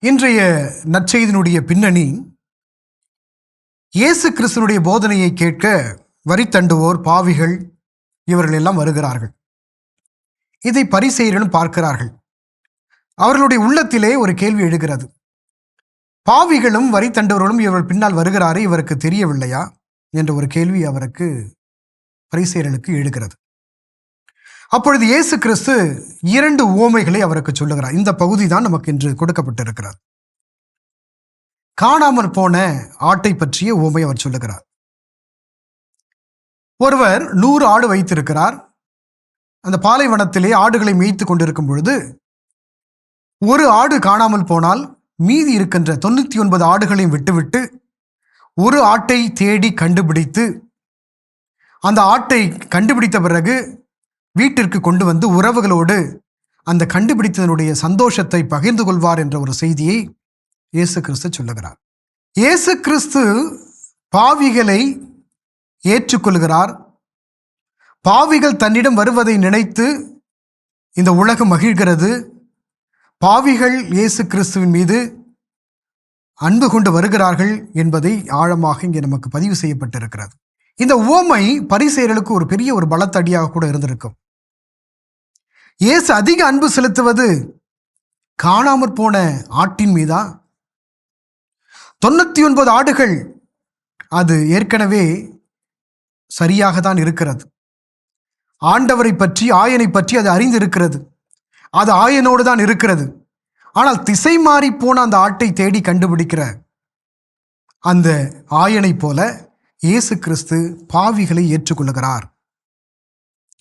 இன்றைய நற்செய்தினுடைய பின்னணி இயேசு கிறிஸ்தனுடைய போதனையை கேட்க வரி தண்டுவோர் பாவிகள் இவர்கள் எல்லாம் வருகிறார்கள். இதை பரிசெயர்களும் பார்க்கிறார்கள். அவர்களுடைய உள்ளத்திலே ஒரு கேள்வி எழுகிறது. பாவிகளும் வரி தண்டுவர்களும் இவர் பின்னால் வருகிறாரே இவருக்கு தெரியவில்லையா? என்ற ஒரு கேள்வி அவருக்கு பரிசெயர்களுக்கு எழுகிறது. அப்பொழுது இயேசு கிறிஸ்து இரண்டு உவமைகளை அவருக்கு சொல்லுகிறார். இந்த பகுதி தான் நமக்கு இன்று கொடுக்கப்பட்டிருக்கிறார் காணாமல் போன ஆட்டை பற்றிய ஓமை அவர் சொல்லுகிறார். ஒருவர் நூறு ஆடு வைத்திருக்கிறார். அந்த பாலைவனத்திலே ஆடுகளை மேய்த்து கொண்டிருக்கும் பொழுது ஒரு ஆடு காணாமல் போனால் மீதி இருக்கின்ற தொண்ணூற்றி ஒன்பது ஆடுகளையும் விட்டுவிட்டு ஒரு ஆட்டை தேடி கண்டுபிடித்து அந்த ஆட்டை கண்டுபிடித்த பிறகு வீட்டிற்கு கொண்டு வந்து உறவுகளோடு அந்த கண்டுபிடித்ததனுடைய சந்தோஷத்தை பகிர்ந்து கொள்வார் என்ற ஒரு செய்தியை இயேசு கிறிஸ்து சொல்லுகிறார். இயேசு கிறிஸ்து பாவிகளை ஏற்றுக்கொள்கிறார். பாவிகள் தன்னிடம் வருவதை நினைத்து இந்த உலகம் மகிழ்கிறது. பாவிகள் இயேசு கிறிஸ்துவின் மீது அன்பு கொண்டு வருகிறார்கள் என்பதை ஆழமாக இங்கே நமக்கு பதிவு செய்யப்பட்டிருக்கிறது. இந்த உவமை பரிசெயர்களுக்கு ஒரு பெரிய ஒரு பலத்தடியாக கூட இருந்திருக்கும். இயேசு அதிக அன்பு செலுத்துவது காணாமற் போன ஆட்டின் மீதா? தொண்ணூற்றி ஒன்பது ஆடுகள் அது ஏற்கனவே சரியாக தான் இருக்கிறது. ஆண்டவரை பற்றி ஆயனை பற்றி அது அறிந்திருக்கிறது. அது ஆயனோடு தான் இருக்கிறது. ஆனால் திசை மாறி போன அந்த ஆட்டை தேடி கண்டுபிடிக்கிற அந்த ஆயனை போல இயேசு கிறிஸ்து பாவிகளை ஏற்றுக்கொள்கிறார்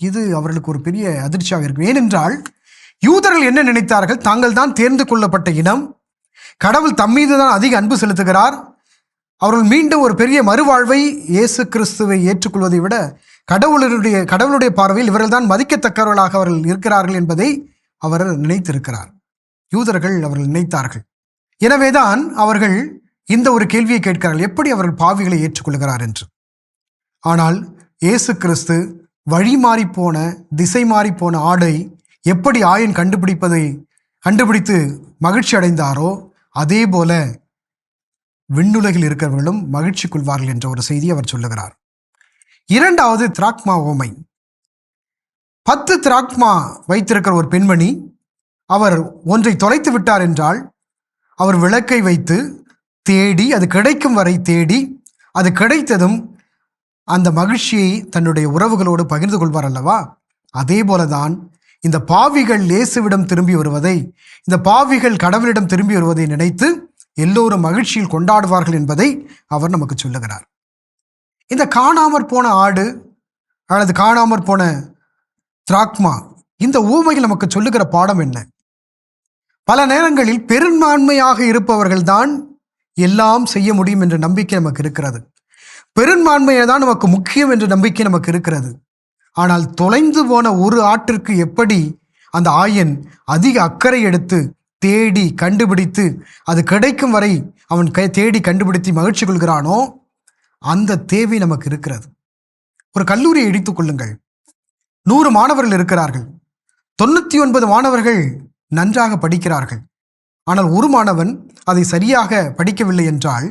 இது அவர்களுக்கு ஒரு பெரிய அதிர்ச்சியாக இருக்கும். ஏனென்றால் யூதர்கள் என்ன நினைத்தார்கள்? தாங்கள் தான் தேர்ந்து கொள்ளப்பட்ட இனம். கடவுள் தம்மீது தான் அதிக அன்பு செலுத்துகிறார். அவர்கள் மீண்டும் ஒரு பெரிய மறுவாழ்வை இயேசு கிறிஸ்துவை ஏற்றுக்கொள்வதை விட கடவுளருடைய கடவுளுடைய பார்வையில் இவர்கள் தான் மதிக்கத்தக்கவர்களாக அவர்கள் இருக்கிறார்கள் என்பதை அவர் நினைத்திருக்கிறார். யூதர்கள் அவர்கள் நினைத்தார்கள். எனவேதான் அவர்கள் இந்த ஒரு கேள்வியை கேட்கிறார்கள். எப்படி அவர்கள் பாவிகளை ஏற்றுக்கொள்கிறார் என்று. ஆனால் இயேசு கிறிஸ்து வழி மாறிப்போன திசை மாறிப்போன ஆடை எப்படி ஆயன் கண்டுபிடிப்பதை கண்டுபிடித்து மகிழ்ச்சி அடைந்தாரோ அதே போல விண்ணுலகில் இருக்கிறவர்களும் மகிழ்ச்சி கொள்வார்கள் என்ற ஒரு செய்தி அவர் சொல்லுகிறார். இரண்டாவது திராக்மா ஓமை. பத்து திராக்மா வைத்திருக்கிற ஒரு பெண்மணி அவர் ஒன்றை தொலைத்து விட்டார் என்றால் அவர் விளக்கை வைத்து தேடி அது கிடைக்கும் வரை தேடி அது கிடைத்ததும் அந்த மகிழ்ச்சியை தன்னுடைய உறவுகளோடு பகிர்ந்து கொள்வார் அல்லவா? அதே போலதான் இந்த பாவிகள் இயேசுவிடம் திரும்பி வருவதை இந்த பாவிகள் கடவுளிடம் திரும்பி வருவதை நினைத்து எல்லோரும் மகிழ்ச்சியில் கொண்டாடுவார்கள் என்பதை அவர் நமக்கு சொல்லுகிறார். இந்த காணாமற் போன ஆடு அல்லது காணாமற் போன திராக்மா இந்த ஊமையில் நமக்கு சொல்லுகிற பாடம் என்ன? பல நேரங்களில் பெரும்பான்மையாக இருப்பவர்கள்தான் எல்லாம் செய்ய முடியும் என்ற நம்பிக்கை நமக்கு இருக்கிறது. பெரும்பான்மையை தான் நமக்கு முக்கியம் என்ற நம்பிக்கை நமக்கு இருக்கிறது. ஆனால் தொலைந்து போன ஒரு ஆட்டிற்கு எப்படி அந்த ஆயன் அதிக அக்கறை எடுத்து தேடி கண்டுபிடித்து அது கிடைக்கும் வரை அவன் கை தேடி கண்டுபிடித்து மகிழ்ச்சி கொள்கிறானோ? அந்த தேவை நமக்கு இருக்கிறது. ஒரு கல்லூரியை இடித்துக் கொள்ளுங்கள். நூறு மாணவர்கள் இருக்கிறார்கள். தொண்ணூற்றி ஒன்பது மாணவர்கள் நன்றாக படிக்கிறார்கள். ஆனால் ஒரு மாணவன் அதை சரியாக படிக்கவில்லை என்றால்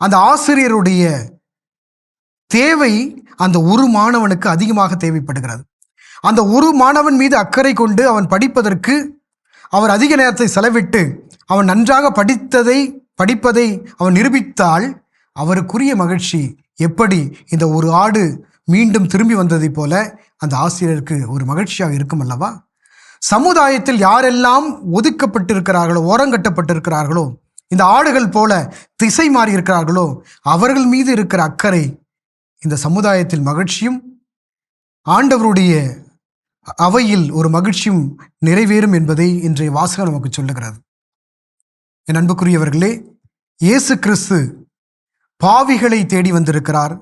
அந்த ஆசிரியருடைய தேவை அந்த ஒரு மாணவனுக்கு அதிகமாக தேவைப்படுகிறது. அந்த ஒரு மாணவன் மீது அக்கறை கொண்டு அவன் படிப்பதற்கு அவர் அதிக நேரத்தை செலவிட்டு அவன் நன்றாக படித்ததை படிப்பதை அவன் நிரூபித்தால் அவருக்குரிய மகிழ்ச்சி எப்படி இந்த ஒரு ஆடு மீண்டும் திரும்பி வந்ததைப் போல அந்த ஆசிரியருக்கு ஒரு மகிழ்ச்சியாக இருக்கும் அல்லவா? சமுதாயத்தில் யாரெல்லாம் ஒதுக்கப்பட்டிருக்கிறார்களோ ஓரங்கட்டப்பட்டிருக்கிறார்களோ இந்த ஆடுகள் போல திசை மாறி இருக்கிறார்களோ அவர்கள் மீது இருக்கிற அக்கறை இந்த சமுதாயத்தில் மகிழ்ச்சியும் ஆண்டவருடைய அவையில் ஒரு மகிழ்ச்சியும் நிறைவேறும் என்பதை இன்றைய வாசகம் நமக்கு சொல்லுகிறது. என் அன்புக்குரியவர்களே இயேசு கிறிஸ்து பாவிகளை தேடி வந்திருக்கிறார்.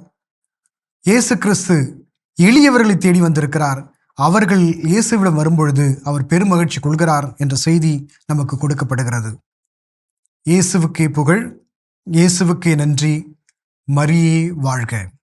இயேசு கிறிஸ்து எளியவர்களை தேடி வந்திருக்கிறார். அவர்கள் இயேசுவிடம் வரும்பொழுது அவர் பெருமகிழ்ச்சி கொள்கிறார் என்ற செய்தி நமக்கு கொடுக்கப்படுகிறது. இயேசுவுக்கே புகழ் இயேசுவுக்கே நன்றி. மரியே வாழ்க.